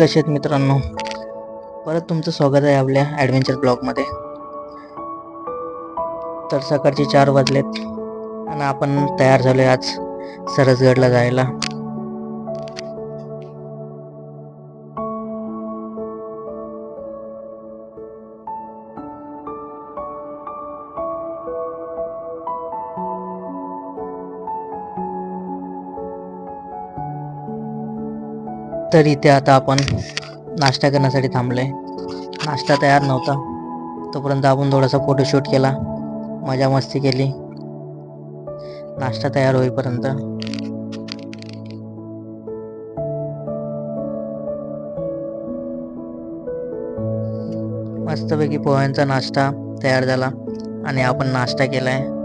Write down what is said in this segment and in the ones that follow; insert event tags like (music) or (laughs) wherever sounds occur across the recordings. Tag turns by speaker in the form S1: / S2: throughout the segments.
S1: कसे आहेत मित्रांनो. परत तुमचं स्वागत आहे आपल्या ॲडव्हेंचर ब्लॉगमध्ये तर सकाळचे चार वाजलेत. आणि आपण तयार झालो आहे आज सरसगडला जायला. तर इथे आता आपण नाश्ता करण्यासाठी थांबलोय नाश्ता तयार नव्हता. तोपर्यंत आपण थोडासा फोटोशूट केला. मजा मस्ती केली. नाश्ता तयार होईपर्यंत. मस्तपैकी पोह्यांचा नाश्ता तयार झाला आणि आपण नाश्ता केला
S2: आहे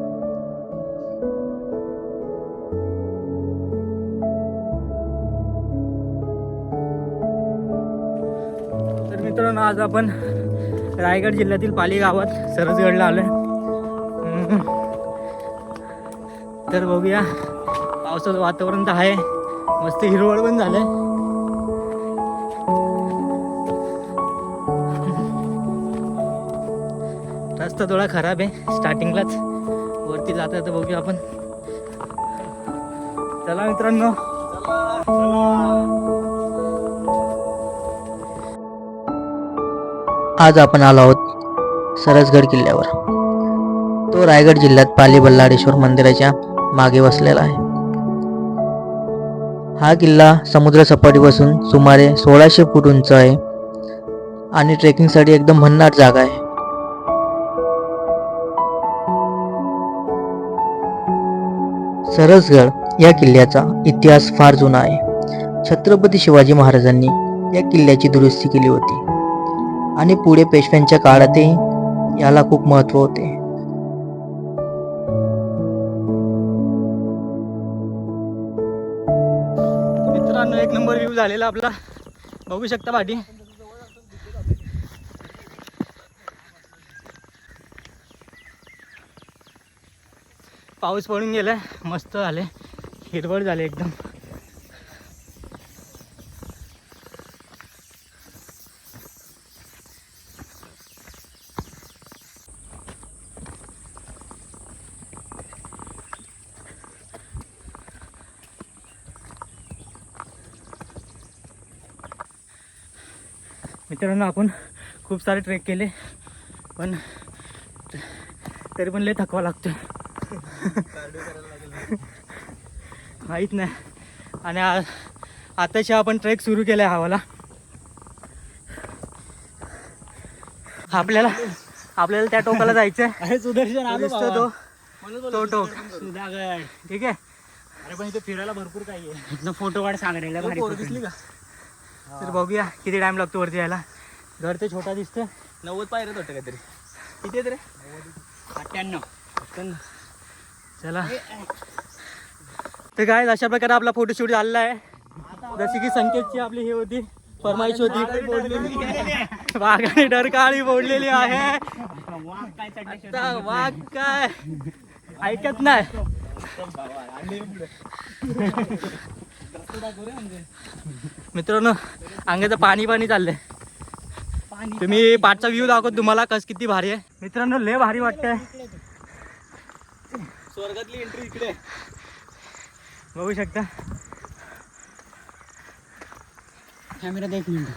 S2: मित्रांनो आज आपण रायगड जिल्ह्यातील पाली गावात सरसगडला आलोय. तर बघूया पावसाचं वातावरण तर आहे. मस्त हिरवळ पण झालंय. रस्ता थोडा खराब आहे स्टार्टिंगलाच वरती जाता तर बघूया आपण. चला मित्रांनो.
S1: आज आपण आलो आहोत सरसगड किल्ल्यावर. तो रायगड जिल्ह्यात पाली बल्लाळेश्वर मंदिराच्या मागे वसलेला आहे. हा किल्ला समुद्र सपाटीपासून सुमारे सोळाशे फूट उंच आहे आणि ट्रेकिंगसाठी एकदम भन्नाट जागा आहे. सरसगड या किल्ल्याचा इतिहास फार जुना आहे. छत्रपती शिवाजी महाराजांनी या किल्ल्याची दुरुस्ती केली होती. आणि पुढे पेशव्यांच्या काळातही याला खूप महत्त्व होते.
S2: मित्रांनो एक नंबर व्ह्यू झालेला आपला. बघू शकता पाठी. पाऊस पडून गेलाय. मस्त झाले हिरवळ झाले एकदम. मित्रांनो आपण खूप सारे ट्रेक केले पण तरी पण लय थकवा लागतो माहीत नाही. आणि आताशी आपण ट्रेक सुरू केला हवाला. आपल्याला आपल्याला त्या टोकाला जायचं आहे
S3: सुदर्शन
S2: तो. तो टोक. ठीक आहे?
S3: अरे पण इथे फिरायला भरपूर काही आहे.
S2: फोटो काढ सांगायला.
S3: दिसली का?
S2: तर बघूया किती टाइम लागतो वरती यायला. घर ते छोटा दिसतोय.
S3: नव्वद पायऱ्यात वाटतं काहीतरी. किती आहेत रे?
S2: अठ्ठ्याण्णव. चला. तर काय अशा प्रकारे आपला फोटोशूट झालेला आहे. जशी की संकेतची आपली ही होती. फरमाईश होती. वाघाने डरकाळी बोललेली आहे. वाघ काय? ऐकत नाही. मित्रांनो अंगाचं पाणी पाणी चाललंय. तुम्ही पाठचा व्ह्यू दाखवत तुम्हाला कस किती भारी आहे. मित्रांनो लय भारी वाटतंय.
S3: स्वर्गातली एंट्री इकडे.
S2: बघू शकता.
S3: कॅमेरा देख मिनिट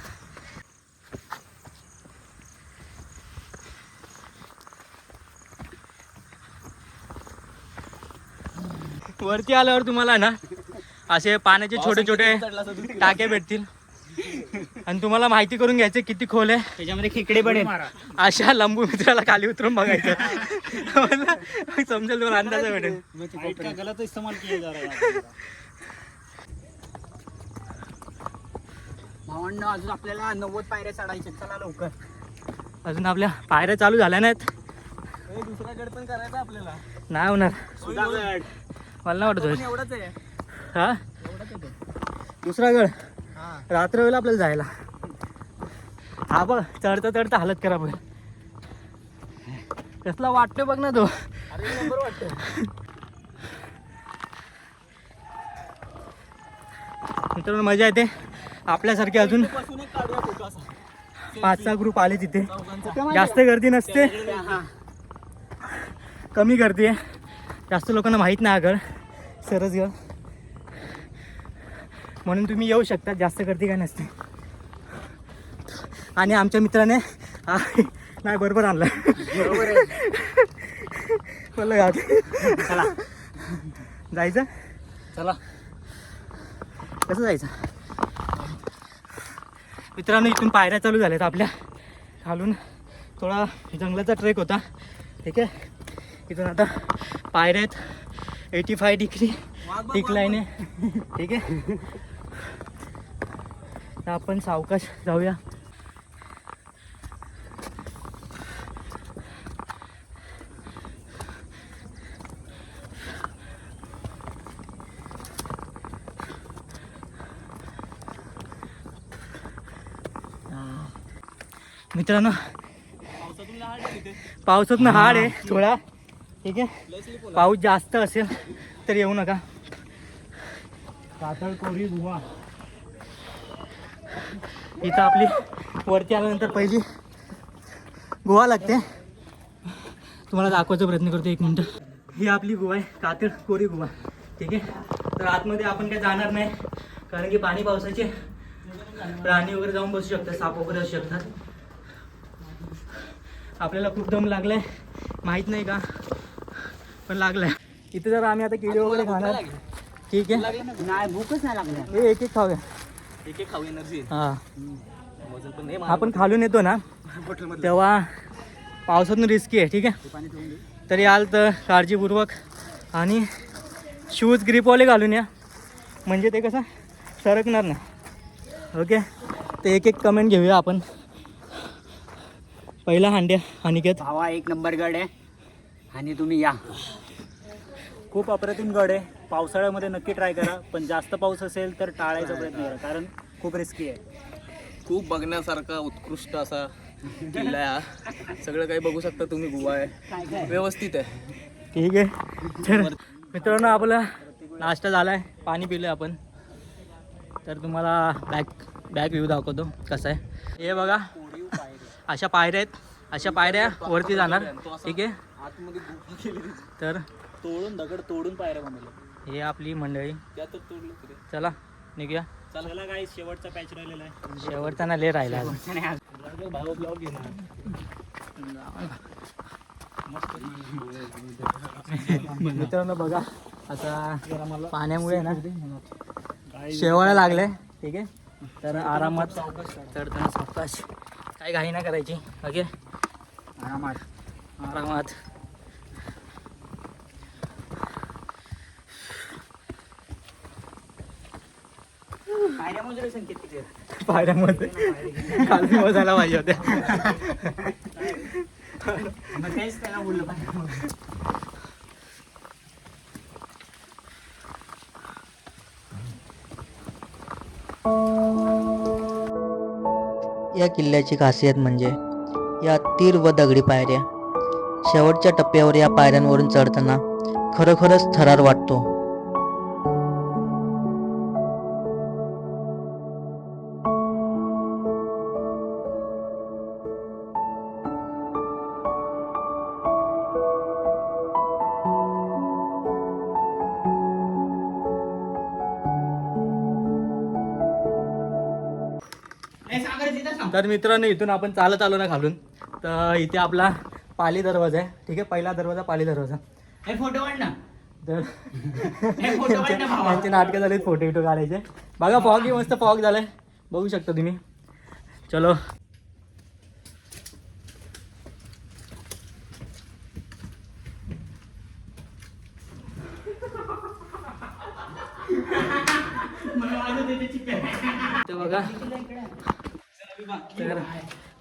S2: वरती आल्यावर तुम्हाला ना असे पाण्याचे छोटे छोटे टाके भेटतील. आणि तुम्हाला माहिती करून घ्यायचे किती खोल आहे.
S3: त्याच्यामध्ये खेकडे पण आहेत.
S2: अशा लंबू मित्राला खाली उतरून बघायचं. समजेल तुम्हाला अंदाज भेटेल
S3: गलत इस्तेमाल किया जा रहा है. भावांना अजून आपल्याला नव्वद पायऱ्या चढायचे चला लवकर.
S2: अजून आपल्या पायऱ्या चालू झाल्या नाहीत.
S3: दुसरा गड पण करायचा आपल्याला.
S2: नाही होणार. मला नाही वाटत.
S3: एवढाच आहे.
S2: हा?
S3: आहे.
S2: दुसरा गड. रात्र होईल आपल्याला जायला. हा बघ चढता चढता हालत करा बघ कसला वाटतोय बघ ना तो. मित्रांनो मजा येते. आपल्यासारखे अजून पाच सहा ग्रुप आले तिथे. जास्त गर्दी नसते. कमी गर्दी आहे. जास्त लोकांना माहीत नाही आगळ. सरसगड म्हणून तुम्ही येऊ शकता जास्त गर्दी काय नसते. आणि आमच्या मित्राने नाही बरोबर आणला. बोललं गाडी चला. जायचं?
S3: चला.
S2: कसं जायचं? मित्रांनो इथून पायऱ्या चालू झाल्यात आपल्या. खालून थोडा जंगलाचा ट्रेक होता. ठीक आहे? इथून आता पायऱ्या आहेत. एटी फाय डिग्री डिक्लाईन आहे. ठीक आहे? तर आपण सावकाश जाऊया. मित्रांनो
S3: पावसातून
S2: ना हाड आहे थोडा ठीक आहे? पाऊस जास्त असेल तर येऊ नका.
S3: कातळ कोरी गुहा
S2: इथं आपली वरती आल्यानंतर पहिली गोवा लागते. तुम्हाला दाखवायचा प्रयत्न करतो एक मिनटं. ही आपली गुहा आहे कातळ कोरी गुहा ठीक आहे? तर आतमध्ये आपण काय जाणार नाही कारण की पाणी पावसाचे प्राणी वगैरे जाऊन बसू शकतात साप वगैरे असू शकतात. आपल्याला खूप दम लागलाय. माहीत नाही का? पण लागलाय. इथे जर आम्ही आता किडे वगैरे खाणार. ठीक आहे?
S3: नाही भूकच नाही लागल्या
S2: हे एक एक खाऊया.
S3: एक एक खाऊ एनर्जी
S2: हां.
S3: वजन पण नाही
S2: आपण खालून येतो ना तेव्हा पावसातून रिस्की आहे ठीक आहे? तर याल तर काळजीपूर्वक आणि शूज ग्रिपवाले घालून या. म्हणजे ते कसं सरकणार नाही. ओके? तर एक एक कमेंट घेऊया आपण. पहिला हांड्या अनिकेत
S4: भावा एक नंबर गड आहे. आणि तुम्ही या.
S2: खूप अप्रतिम गड आहे. पावसाळ्यामध्ये नक्की ट्राय करा. पण जास्त पाऊस असेल तर टाळायचा प्रयत्न करा कारण खूप रिस्की आहे.
S3: खूप बघण्यासारखा उत्कृष्ट असा किल्ला आहे हा. सगळं काही बघू शकता तुम्ही गुहा आहे. व्यवस्थित आहे.
S2: ठीक आहे. तर मित्रांनो आपला नाश्ता झाला आहे पाणी पिलं आपण. तर तुम्हाला बॅक बॅक व्ह्यू दाखवतो कसा आहे. हे बघा. अशा पायऱ्या आहेत. अशा पायऱ्या वरती जाणार. ठीक आहे.
S3: आतमध्ये केली.
S2: तर
S3: तोडून दगड तोडून पायऱ्या बनवल्या.
S2: हे आपली मंडळी.
S3: त्यातच तोडलं तरी.
S2: चला निघूया.
S3: चला काय शेवटचा पॅच राहिलेला आहे.
S2: शेवटचा ना ले राहिला
S3: भाऊ ब्लॉग घेणार
S2: मित्रांनो बघा आता पाण्यामुळे ना शेवाळ्या लागले ठीक आहे? तर आरामात चढताना सावकाश. काही घाई नाही करायची ओके?
S4: आरामात.
S2: आरामात.
S4: पायऱ्यामध्ये?
S2: खाली बसायला पाहिजे होत्या.
S1: या किल्ल्याची खासियत म्हणजे या तीर व दगडी पायऱ्या. शेवटच्या टप्प्यावर या पायऱ्यांवरून चढताना खरोखरच थरार वाटतो.
S2: मित्रांनो इथून आपण चालत आलो ना खालून. तर इथे आपला पाली दरवाजा आहे. ठीक आहे? पहिला दरवाजा पाली दरवाजा.
S4: हे फोटो काढ ना.
S2: तर
S4: हे
S2: त्यांचे नाटकं झालेत फोटो विटो काढायचे. बघा फॉग मस्त फॉग झालाय. बघू शकता तुम्ही. चलो. बघा. तर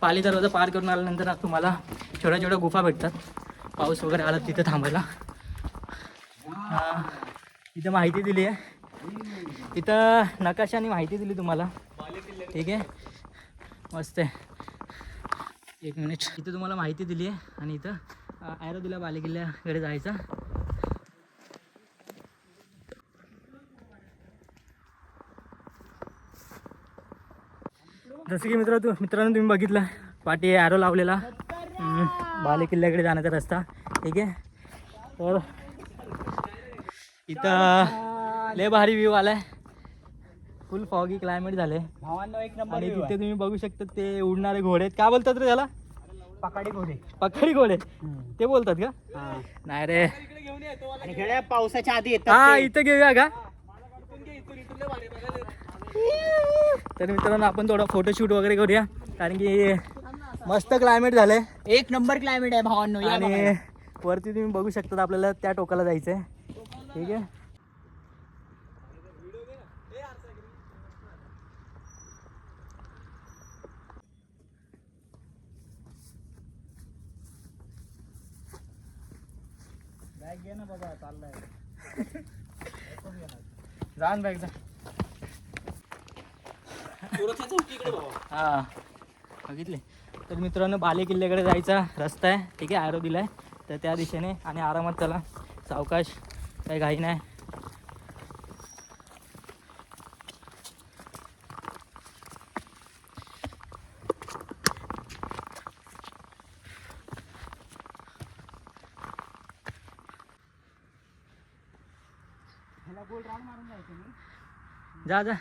S2: पाली दरवाजा पार करून आल्यानंतर तुम्हाला छोट्या छोट्या गुफा भेटतात पाऊस वगैरे आला तिथे थांबायला. इथं माहिती दिली आहे. इथं नकाशाने माहिती दिली तुम्हाला. ठीक आहे? मस्त आहे. एक मिनिट. इथं तुम्हाला माहिती दिली आहे. आणि इथं ॲरो दिला बालेकिल्ल्याकडे जायचं. जसं की मित्र तू मित्रांनो तुम्ही बघितलं पाठी ॲरो लावलेला. बाले किल्ल्याकडे जाण्याचा रस्ता. ठीक आहे? तर इथं लय भारी व्ह्यू आलाय. फुल फॉगी क्लायमेट झाले आणि तिथे तुम्ही बघू शकता ते उडणारे घोडे आहेत. काय बोलतात रे त्याला.
S4: पकाडी घोडे.
S2: पकडी घोडे. ते बोलतात का? नाही रे.
S4: पावसाच्या आधी
S2: हा. इथं घेऊया का? तर मित्रांनो आपण थोडा फोटोशूट वगैरे करूया. कारण की मस्त क्लायमेट झालंय.
S4: एक नंबर क्लायमेट आहे भावांनो
S2: आणि. वरती तुम्ही बघू शकता आपल्याला त्या टोकाला जायचंय. ठीक आहे? जा ना बॅग (laughs) जा हा बघितले. तर मित्रांनो बाले किल्ल्याकडे जायचा रस्ता आहे. ठीक आहे ॲरो दिलाय तर त्या दिशेने आणि आरामात चला. सावकाश काही घाई नाही. जा जा.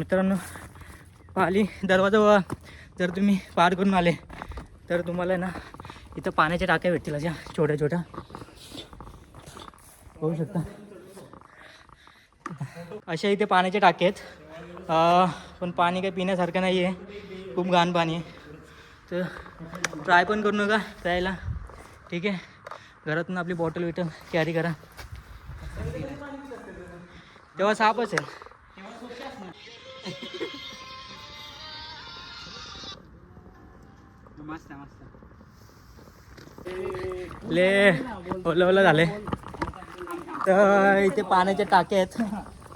S2: मित्रांनो पाली दरवाजा जर तुम्ही पार करून आले तर तुम्हाला ना इथं पाण्याच्या टाक्या भेटतील अशा छोट्या छोट्या. होऊ शकता. अशा इथे पाण्याच्या टाक्या आहेत. पण पाणी काही पिण्यासारखं नाही आहे खूप घाण पाणी आहे. तर ट्राय पण करू नका प्यायला. ठीक आहे? घरातून आपली बॉटल बिटल कॅरी करा. तेव्हा सापच आहे
S4: मस्त मस्त
S2: ले ओलं ओलं झाले. तर इथे पाण्याच्या टाक्या आहेत.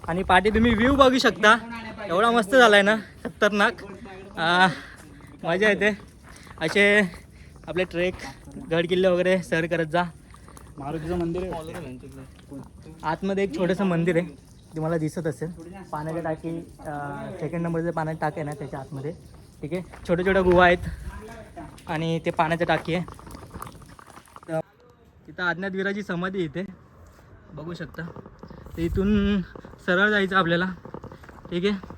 S2: आणि पाठी तुम्ही व्ह्यू बघू शकता. एवढा मस्त झालाय ना खतरनाक. मजा येते. असे आपले ट्रेक गड किल्ले वगैरे सर करत जा.
S4: मारुतीचं मंदिर आहे.
S2: आतमध्ये एक छोटंसं मंदिर आहे. तुम्हाला दिसत असेल. पाण्याच्या टाकी सेकंड नंबरचं पाण्याची टाकी आहे ना त्याच्या आतमध्ये. ठीक आहे? छोट्या छोट्या गुहा आहेत. आणि ते पाण्याची टाकी आहे. तिथं आज्ञातवीराची समाधी इथे. बघू शकता. तर इथून सरळ जायचं आपल्याला. ठीक आहे?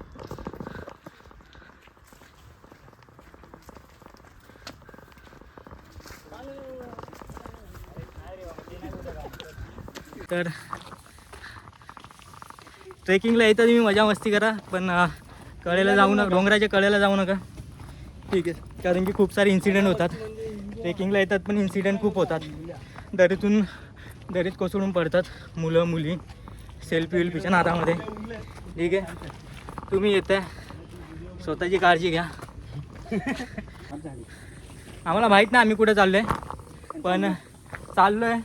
S2: तर ट्रेकिंगला येतं तुम्ही मजा मस्ती करा. पण कळेला कडेला जाऊ नका. डोंगराच्या कडेला जाऊ नका. ठीक आहे. कारण की खूप सारे इन्सिडेंट होतात. ट्रेकिंगला येतात पण इन्सिडेंट खूप होतात. दरीतून दरीत कोसळून पडतात मुलं मुली. सेल्फी विल्फीच्या नादामध्ये ठीक आहे. तुम्ही येत आहे स्वतःची काळजी घ्या. आम्हाला माहीत नाही आम्ही कुठे चाललो आहे पण चाललो आहे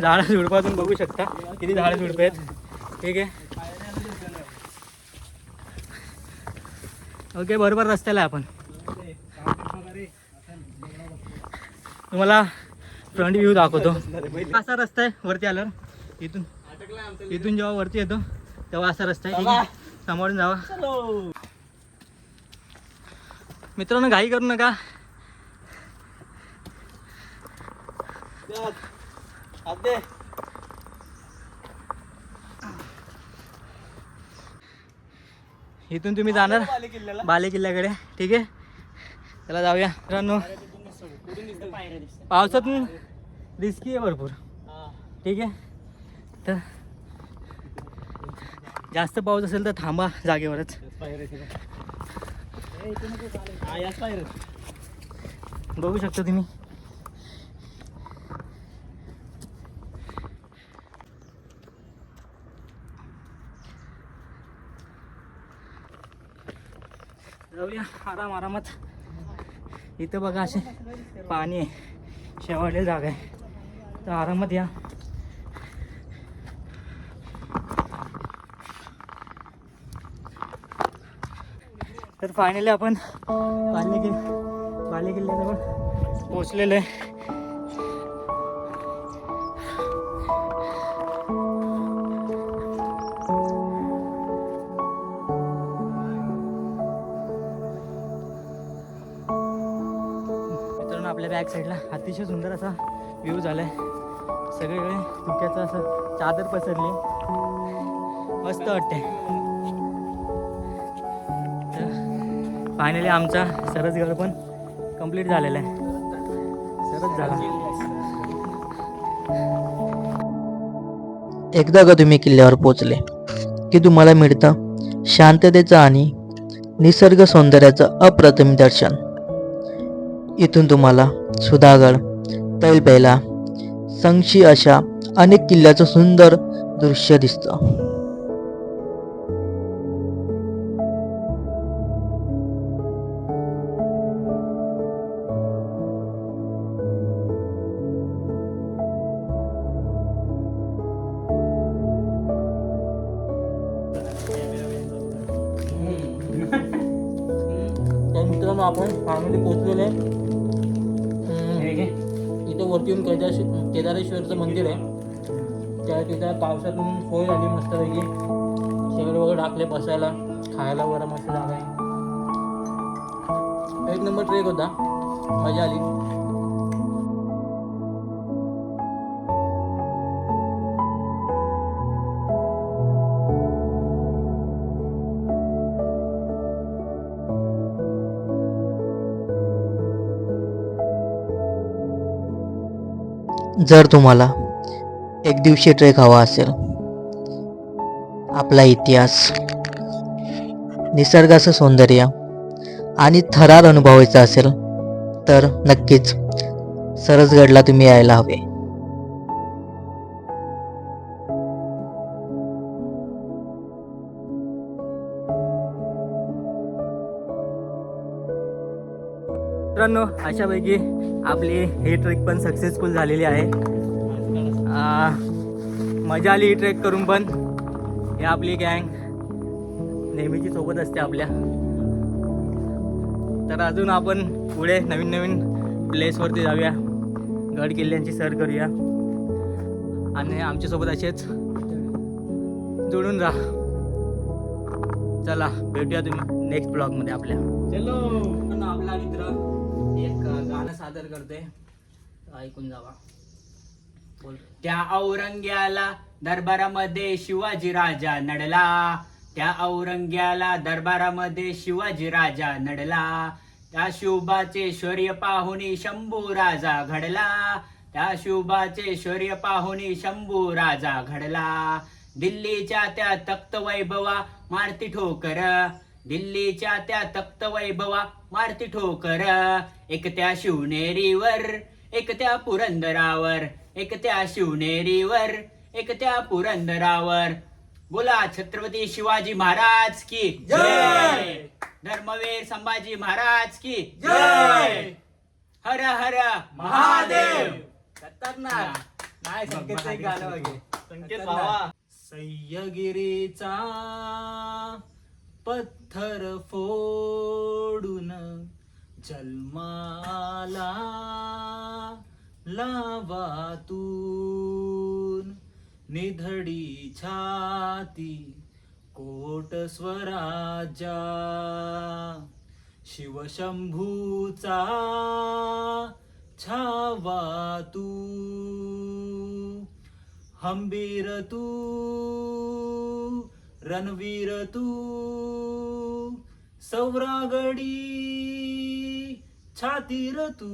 S2: झाडं झुडपातून बघू शकता. किती झाडं झुडपे आहेत. ठीक आहे. ओके बरोबर रस्त्याला आपण. तुम्हाला फ्रंट व्ह्यू दाखवतो. असा रस्ता आहे वरती आल्यावर. इथून इथून जेव्हा वरती येतो तेव्हा असा रस्ता आहे. समोरून जावा. मित्रांनो घाई करू नका. इथून तुम्ही जाणार बाले किल्ल्याकडे. ठीक आहे? चला जाऊया. मित्रांनो पावसातून रिस्की आहे भरपूर. ठीक आहे? तर जास्त पाऊस असेल तर थांबा जागेवरच. बघू शकता तुम्ही. जाऊया. आराम आरामात. इथं बघा असे पाणी आहे. शेवाळलेली जागा आहे. तर आरामात या. तर फायनली आपण बाले किल्ले बाले किल्ल्याजवळ पोचलेलो आहे. बॅक साईडला. अतिशय सुंदर असा व्ह्यू झालाय. सगळीकडे धुक्याचं असं चादर पसरली. मस्त वाटते फायनली आमचा सरसगड पण कंप्लीट झालेला आहे. सरस झाला.
S1: एकदा का तुम्ही किल्ल्यावर पोचले की तुम्हाला मिळतं शांततेचं आणि निसर्ग सौंदर्याचं अप्रतिम दर्शन. इथून तुम्हाला सुधागड तैलबैला संक्षी अशा अनेक किल्ल्याचं सुंदर दृश्य दिसतं.
S2: आपण फायनली पोचलेले आहे. वरती येऊन केदार केदारेश्वरचं मंदिर आहे. त्या तिथं पावसातून सोय झाली मस्तपैकी. शेगड वगैरे टाकले बसायला. खायला वगैरे मस्त जागा आहे एक नंबर ट्रेक होता. मजा आली.
S1: जर तुम्हाला एक दिवशी ट्रेक हवा असेल आपला इतिहास निसर्गाचं सौंदर्य आणि थरार अनुभवायचा असेल तर नक्कीच सरसगडला तुम्ही यायला हवे.
S2: मित्रांनो अशापैकी आपली ही ट्रेक पण सक्सेसफुल झालेली आहे. मजा आली ही ट्रेक करून पण. हे आपली गँग नेहमीची सोबत असते आपल्या. तर अजून आपण पुढे नवीन नवीन प्लेसवरती जाऊया. गड किल्ल्यांची सर करूया. आणि आमच्यासोबत असेच जुळून राहा. चला भेटूया तुम्ही नेक्स्ट ब्लॉगमध्ये आपल्या. चलो. आपला मित्र एक गाणं सादर करते. ऐकून जावा. बोल.
S4: त्या औरंग्याला दरबारामध्ये शिवाजी राजा नडला. त्या औरंग्याला दरबारामध्ये शिवाजी राजा नडला. त्या शिवबाचे शौर्य पाहुणी शंभू राजा घडला. त्या शुभाचे शौर्य पाहुणी शंभू राजा घडला. दिल्लीच्या त्या तक्त वैभवा मारती ठोकर. दिल्लीच्या त्या तक्त वैभवा मारती ठोकर एक त्या शिवनेरीवर एक त्या पुरंदरावर एक त्या शिवनेरीवर एक त्या पुरंदरावर. बोला छत्रपती शिवाजी महाराज की जय! धर्मवीर संभाजी महाराज की जय! हर हर महादेव! खतरनाक.
S2: नाही गाणं
S3: संकेत भावा.
S2: सह्यगिरीचा पत्थर फोडून जन्माला लावातून निधडी छाती कोट स्वराजा शिवशंभूचा छावा तू. हंबीर तू रणवीर तू सौरागडी छातीर तू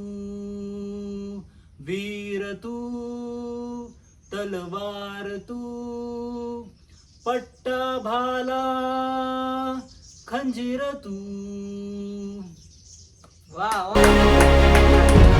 S2: वीर तू तलवार तू पट्टा भाला खंजीर तू.
S3: वा वा